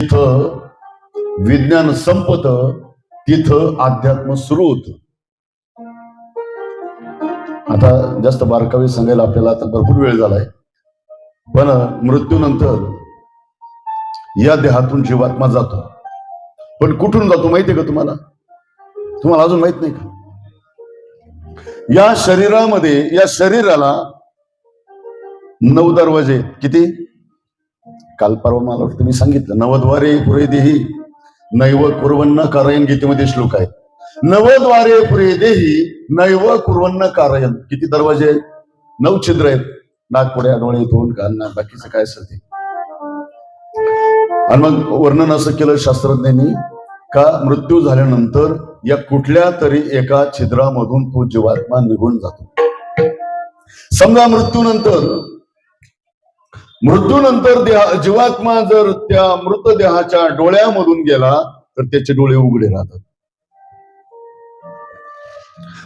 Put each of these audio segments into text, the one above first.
तिथं विज्ञान संपत तिथं अध्यात्म सुरू होत. आता जास्त बारकावे सांगायला आपल्याला आता भरपूर वेळ झालाय. पण मृत्यूनंतर या देहातून जीवात्मा जातो. पण कुठून जातो माहितीये का तुम्हाला? तुम्हाला अजून माहीत नाही का? या शरीरामध्ये या शरीराला नऊ दरवाजे किती? काल परवा मला वाटतं मी सांगितलं नवद्वारे पुरे देही नैव कुर्वन्न कारयन गीतेमध्ये श्लोक आहे. नवद्वारे पुरे देही नैव कुर्वन्न कारयन. किती दरवाजे आहेत? नऊ छिद्र आहेत. नागपुड्या डोळे तोंड कान बाकीचं काय असेल ते. आणि मग वर्णन असं केलं शास्त्रज्ञांनी का मृत्यू झाल्यानंतर या कुठल्या तरी एका छिद्रामधून तो जीवात्मा निघून जातो. समजा मृत्यूनंतर मृत्यूनंतर देहा जीवात्मा जर त्या मृतदेहाच्या डोळ्यामधून गेला तर त्याचे डोळे उघडे राहतात.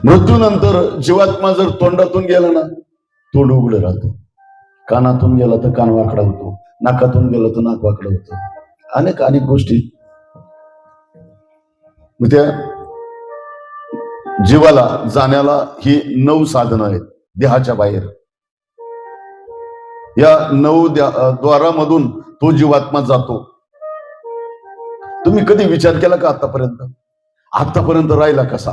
मृत्यूनंतर जीवात्मा जर तोंडातून गेला ना तोंड उघडं राहतं. कानातून गेला तर कान वाकडा होतो नाकातून गेला तर नाक वाकडं होतं. अनेक अनेक गोष्टी. त्या जीवाला जाण्याला ही नऊ साधनं आहेत देहाच्या बाहेर. या नऊ द्वारामधून तो जीवात्मा जातो. तुम्ही कधी विचार केला का आतापर्यंत? आतापर्यंत राहिला कसा?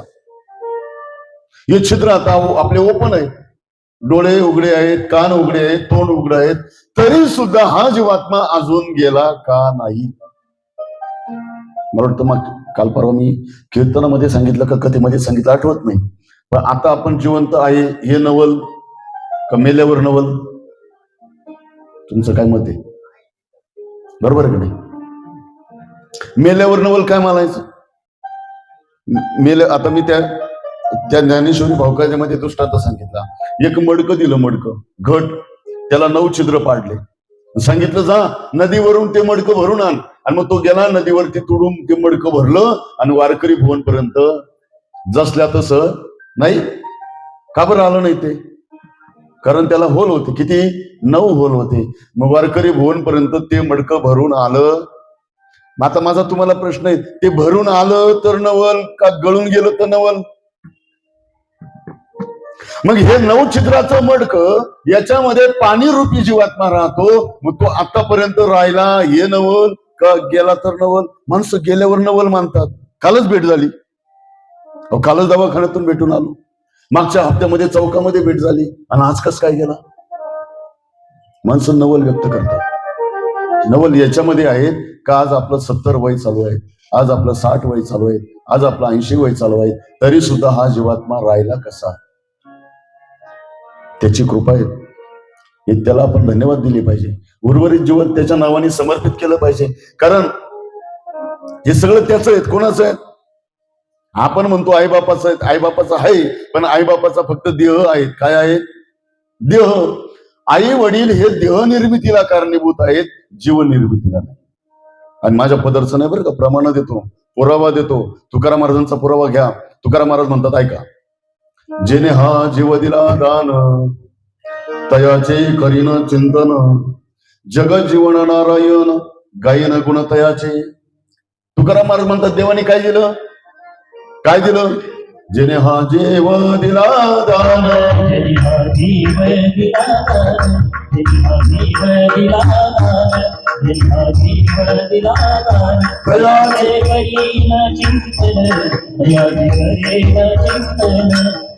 हे छिद्र आता आपले ओपन आहे डोळे उघडे आहेत कान उघडे आहेत तोंड उघडे आहेत. तरी सुद्धा हा जीवात्मा अजून गेला का नाही? मला वाटतं मग काल परवा मी कीर्तनामध्ये सांगितलं का कथेमध्ये सांगितलं आठवत नाही. पण आता आपण जिवंत आहे हे नवल का मेल्यावर नवल. तुमचं काय मत आहे? बरोबर आहे का नाही? मेल्यावर नवल काय मालायचं म- मेल्या आता मी त्या त्या ज्ञानेश्वरी भावकाच्यामध्ये दृष्टांत सांगितला. एक मडकं दिलं मडकं घट. त्याला नऊ छिद्र पाडले. सांगितलं जा नदीवरून ते मडकं भरून आण. आणि मग तो गेला नदीवरती तुडून ते मडकं भरलं आणि वारकरी भुवन पर्यंत जसल्या तसं नाही? का बरं आलं नाही ते? कारण त्याला होल होते. किती? नऊ होल होते. मग वारकरी भुवनपर्यंत ते मडकं भरून आलं. मग आता माझा तुम्हाला प्रश्न आहे ते भरून आलं तर नवल का गळून गेलं तर नवल? मग हे नऊ छिद्राचं मडक याच्यामध्ये पाणी रूपी जीवात्मा राहतो. मग तो आतापर्यंत राहिला हे नवल का गेला तर नवल? माणसं गेल्यावर नवल मानतात. कालच भेट झाली. अहो, कालच दवाखान्यातून भेटून आलो. मागच्या हप्त्यामध्ये चौकामध्ये भेट झाली आणि आज कस काय गेला? माणसं नवल व्यक्त करतात. नवल याच्यामध्ये आहेत का आज आपलं सत्तर वय चालू आहे? आज आपलं साठ वय चालू आहे? आज आपलं ऐंशी वय चालू आहे? तरी सुद्धा हा जीवात्मा राहिला कसा? त्याची कृपा आहे. हे त्याला आपण धन्यवाद दिले पाहिजे. उर्वरित जीवन त्याच्या नावाने समर्पित केलं पाहिजे. कारण हे सगळं त्याचं आहेत कोणाचं आहे? आपण म्हणतो आईबापाचं आहेत आईबापाचं आहे पण आईबापाचा फक्त देह आहे. काय आहे? देह. आई वडील हे देह निर्मितीला कारणीभूत आहेत जीवन निर्मितीला नाही. आणि माझ्या पदरचं नाही बरं का प्रमाण देतो पुरावा देतो. तुकाराम महाराजांचा पुरावा घ्या. तुकाराम महाराज म्हणतात ऐका जेने हा जीव दिला दान तयाचे करीन चिंतन. जग जीवन नारायण गायन गुण तयाचे. तुकाराम महाराज म्हणतात देवाने काय दिलं? काय दिलं जेने हा जेव दिला दान. तेरी करी न चिंतन. दयाचे करे न चिंतन.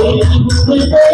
जीवन नारायण